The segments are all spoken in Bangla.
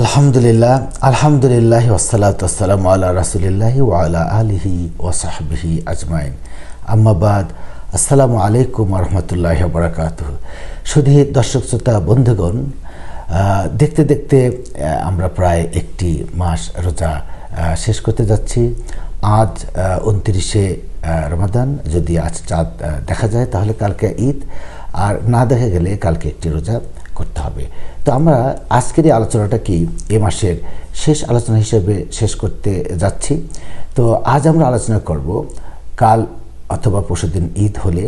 আলহামদুলিল্লাহ আলহামদুলিল্লাহ ওসালাত আসসালাম আল্লাহ রাসুলিল্লাহি ওয়ালা আলিহি ওসাহবিহি আজমাইন। আম্মাবাদ আসসালামু আলাইকুম রহমতুল্লাহ বরাকাত শুধু দর্শক শ্রোতা, বন্ধুগণ দেখতে দেখতে আমরা প্রায় একটি মাস রোজা শেষ করতে যাচ্ছি। আজ উনত্রিশে রমাদান। যদি আজ চাঁদ দেখা যায় তাহলে কালকে ঈদ, আর না দেখা গেলে কালকে একটি রোজা। করতে হবে। তো আমরা আজকের এই আলোচনাটা কি? এ মাসের শেষ আলোচনা হিসেবে শেষ করতে যাচ্ছি। তো আজ আমরা আলোচনা করব কাল অথবা পরশুদিন ঈদ হলে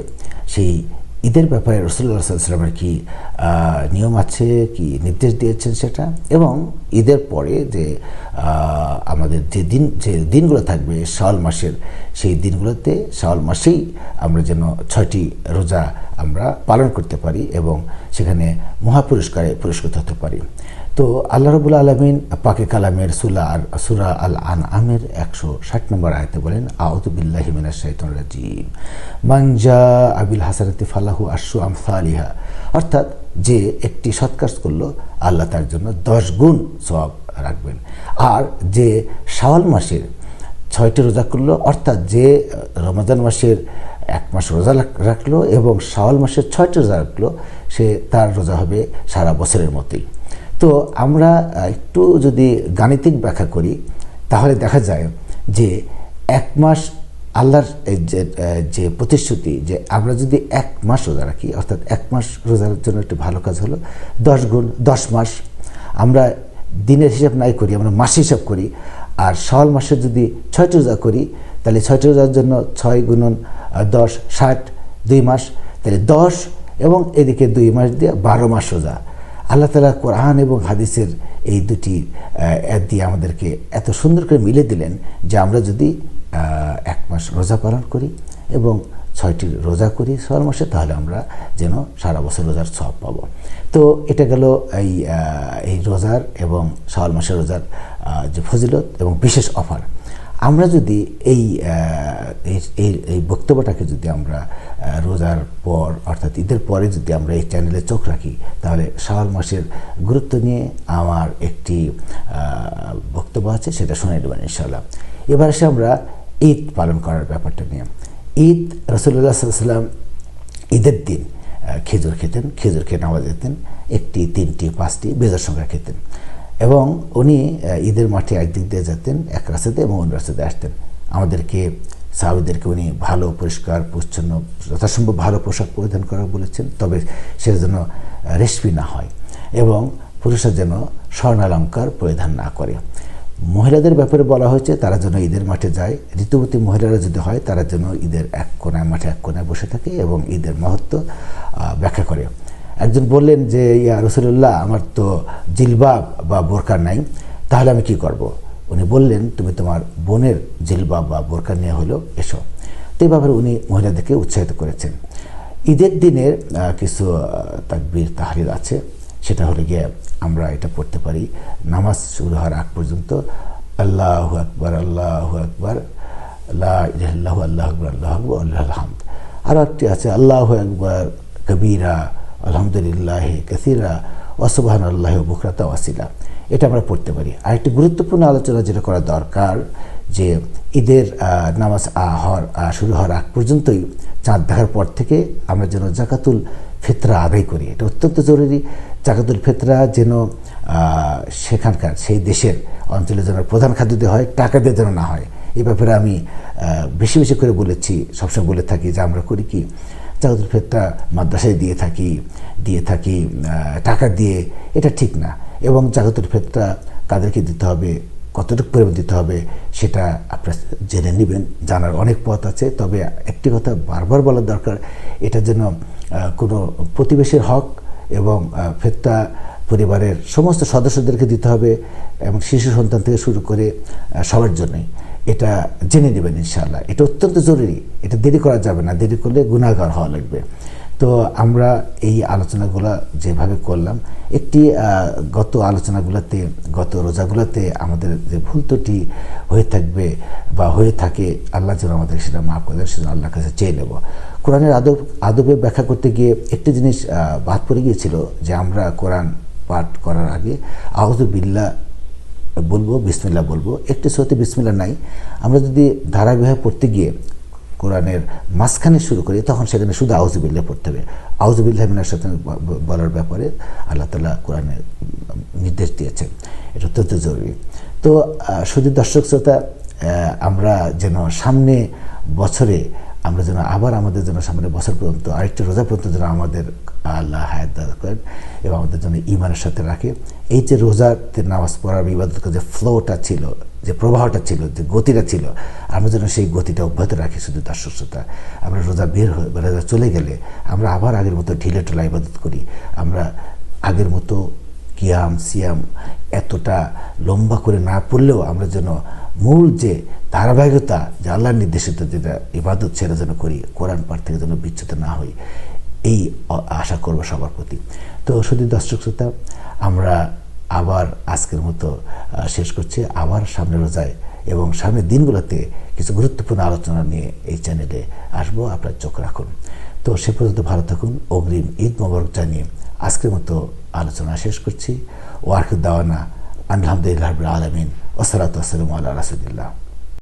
সেই ঈদের ব্যাপারে রসুল্লাহ সাল্লামের কি নিয়ম আছে, কি নির্দেশ দিয়েছেন সেটা? এবং ঈদের পরে যে আমাদের যে দিন, যে দিনগুলো থাকবে, শাওয়াল মাসের সেই দিনগুলোতে শাওয়াল মাসেই আমরা যেন ছয়টি রোজা আমরা পালন করতে পারি এবং সেখানে মহাপুরস্কারে পুরস্কৃত হতে পারি। তো আল্লাহ রবুল্লা আলমিন পাকে কালামের সুলা আর সুরা আল আন আমের একশো ষাট নম্বর আয়তে বলেন আউদুবিল্লাহ মিনা শৈতন রাজিম। মানজা আবিল হাসারাতি ফালাহু আশু আমসালিহা। অর্থাৎ যে একটি সৎ কাজ করল আল্লাহ তার জন্য দশ গুণ সব রাখবেন। আর যে শাওয়াল মাসের ছয়টি রোজা করল অর্থাৎ যে আহ, রমাদান মাসের এক মাস রোজা রাখল এবং শাওয়াল মাসের ছয়টি রোজা রাখল, সে তার রোজা হবে সারা বছরের মতোই। তো আমরা একটু যদি গাণিতিক ব্যাখ্যা করি, তাহলে দেখা যায় যে এক মাস আল্লাহর যে যে প্রতিশ্রুতি যে আমরা যদি এক মাস রোজা রাখি, অর্থাৎ এক মাস রোজার জন্য একটু ভালো কাজ হলো দশ গুণ দশ মাস। আমরা দিনের হিসাব নাই করি, আমরা মাস হিসাব করি, আর শাওয়াল মাসে যদি ছয়টি রোজা করি তাহলে ছয়টি রোজার জন্য ছয় গুণন দশ, ষাট, দুই মাস। তাহলে দশ এবং এদিকে দুই মাস দিয়ে বারো মাস রোজা। আল্লাহ তালা কোরআন এবং হাদিসের এই দুটি দিয়ে আমাদেরকে এত সুন্দর করে মিলে দিলেন যে আমরা যদি এক মাস রোজা পালন করি এবং ছয়টি রোজা করি সর মাসে, তাহলে আমরা যেন সারা বছর রোজার সব পাবো। তো এটা গেল এই এই রোজার এবং শাওয়াল মাসের রোজার যে ফজিলত এবং বিশেষ অফার। আমরা যদি এই এই- বক্তব্যটাকে যদি আমরা রোজার পর, অর্থাৎ ঈদের পরে যদি আমরা এই চ্যানেলে চোখ রাখি, তাহলে শাওয়াল মাসের গুরুত্ব নিয়ে আমার একটি বক্তব্য আছে, সেটা শুনে নেবেন ইনশাল্লাহ এবার এসে আমরা ঈদ পালন করার ব্যাপারটা নিয়ে। ঈদ রসুল্লাহ সাল্লাম ঈদের দিন খেজুর খেতেন খেজুর খেয়ে নামাজ যেতেন একটি, তিনটি, পাঁচটি, বেজার সংখ্যা খেতেন। এবং উনি ঈদের মাঠে একদিক দিয়ে যেতেন, এক রাস্তাতে এবং অন্য রাস্তাতে আসতেন। আমাদেরকে, সাহাবিদেরকে উনি ভালো, পরিষ্কার, পরিচ্ছন্ন, যথাসম্ভব ভালো পোশাক পরিধান করা বলেছেন, তবে সেটা যেন রেশমি না হয় এবং পুরুষরা যেন স্বর্ণালঙ্কার পরিধান না করে। মহিলাদের ব্যাপারে বলা হয়েছে, তারা যেন ঈদের মাঠে যায়। ঋতুবতী মহিলারা যদি হয়, তারা যেন ঈদের এক কোনায়, মাঠে এক কোনায় বসে থাকে এবং ঈদের মহত্ব ব্যাখ্যা করে। একজন বললেন যে, ইয়া রসুল্লাহ আমার তো জিলবাব বা বোরকা নাই, তাহলে আমি কি করব। উনি বললেন, তুমি তোমার বোনের জিলবাব বা বোরকা নিয়ে হলো, এসো। তো এই ব্যাপারে উনি মহিলাদেরকে উৎসাহিত করেছেন। ঈদের দিনের কিছু তাকবীর তাহরির আছে, সেটা হলে গিয়ে আমরা এটা পড়তে পারি। নামাজ শুরু হওয়ার আগ পর্যন্ত, আল্লাহ আকবর আল্লাহ আকবর আল্লাহ আল্লাহ আকবর আল্লাহ আকবর, আল্লাহ হামদ আরও একটি আছে, আল্লাহ আকবর, কবিরা আলহামদুলিল্লাহ কাসিরা ওসবাহান আল্লাহ বুকরাতা ওয়াসিলা এটা আমরা পড়তে পারি। আর একটি গুরুত্বপূর্ণ আলোচনা যেটা করা দরকার যে ঈদের নামাজ আহ, শুরু হওয়ার আগ পর্যন্তই চাঁদ দেখার পর থেকে আমরা যেন জাকাতুল ফেতরা আদায় করি। এটা অত্যন্ত জরুরি। জাকাতুল ফেতরা যেন সেখানকার সেই দেশের অঞ্চলে যেন প্রধান খাদ্য দিয়ে হয় টাকা দিয়ে যেন না হয়। এই ব্যাপারে আমি বেশি বেশি করে বলেছি সবসময় বলে থাকি যে আমরা করি কি জাকাতুল ফিতরা মাদ্রাসায় দিয়ে থাকি দিয়ে থাকি টাকা দিয়ে, এটা ঠিক না। এবং জাকাতুল ফিতরা কাদেরকে দিতে হবে, কতটুকু পরিমাণ দিতে হবে, সেটা আপনারা জেনে নেবেন। জানার অনেক পথ আছে, তবে একটি কথা বারবার বলার দরকার, এটা যেন কোনো প্রতিবেশীর হক এবং ফেত্তা পরিবারের সমস্ত সদস্যদেরকে দিতে হবে এবং শিশু সন্তান থেকে শুরু করে সবার জন্যই। এটা জেনে নেবেন ইনশাআল্লাহ। এটা অত্যন্ত জরুরি। এটা দেরি করা যাবে না। দেরি করলে গুণাগার হওয়া লাগবে। তো আমরা এই আলোচনাগুলো যেভাবে করলাম, একটি গত আলোচনাগুলোতে, গত রোজাগুলোতে আমাদের যে ভুল ত্রুটি হয়ে থাকবে বা হয়ে থাকে, আল্লাহ যেন আমাদের সেটা মাফ করে দেন, সেজন্য আল্লাহর কাছে চেয়ে নেব। কোরআনের আদব, আদবে ব্যাখ্যা করতে গিয়ে একটি জিনিস বাদ পড়ে গিয়েছিল যে আমরা কোরআন পাঠ করার আগে আউযু বিল্লাহ বলব বিসমিল্লা বলব। একটি সত্যি বিসমিল্লা নাই। আমরা যদি ধারাবাহিক পড়তে গিয়ে কোরআনের মাঝখানে শুরু করি, তখন সেখানে শুধু আউজুবিল্লাহ পড়তে হবে। আউজুবিল্লাহ মিনার সাথে বলার ব্যাপারে আল্লাহ তালা কোরআনের নির্দেশ দিয়েছেন। এটা অত্যন্ত জরুরি। তো শুধু দর্শক শ্রোতা আমরা যেন সামনে বছরে, আমরা যেন আবার আমাদের জন্য সামনে বছর পর্যন্ত, আরেকটা রোজা পর্যন্ত যেন আমাদের আল্লাহ হায়াত করেন এবং আমাদের জন্য ইমানের সাথে রাখে। এই যে রোজাতে নামাজ পড়ার ইবাদত যে ফ্লোটা ছিল, যে প্রবাহটা ছিল, যে গতিটা ছিল, আমরা যেন সেই গতিটা অব্যাহত রাখি শুধু তার শ্রোতা আমরা রোজা বের হয়ে রোজা চলে গেলে আমরা আবার আগের মতো ঢিলে টোলা ইবাদত করি। আমরা আগের মতো কিয়াম, সিয়াম এতটা লম্বা করে না পড়লেও আমরা যেন মূল যে ধারাবাহিকতা, যে আল্লাহর নির্দেশিত যেটা ইবাদত, সেটা যেন করি, কোরআন পাঠ থেকে যেন বিচ্যুত না হই। এই আশা করব সবার প্রতি। তো শুধু দর্শক শ্রোতা, আমরা আবার আজকের মতো শেষ করছি। আবার সামনে রোজায় এবং সামনের দিনগুলোতে কিছু গুরুত্বপূর্ণ আলোচনা নিয়ে এই চ্যানেলে আসব। আপনার চোখ রাখুন। তো সে পর্যন্ত ভালো থাকুন। অগ্রিম ঈদ মোবারক জানিয়ে আজকের মতো আলোচনা শেষ করছি। ওয়ার্ক দাওয়ানা আলহামদুলিল্লাহ আলমিন। ওসলাত আসসালামু আল্লাহ রাসুলিল্লাহ।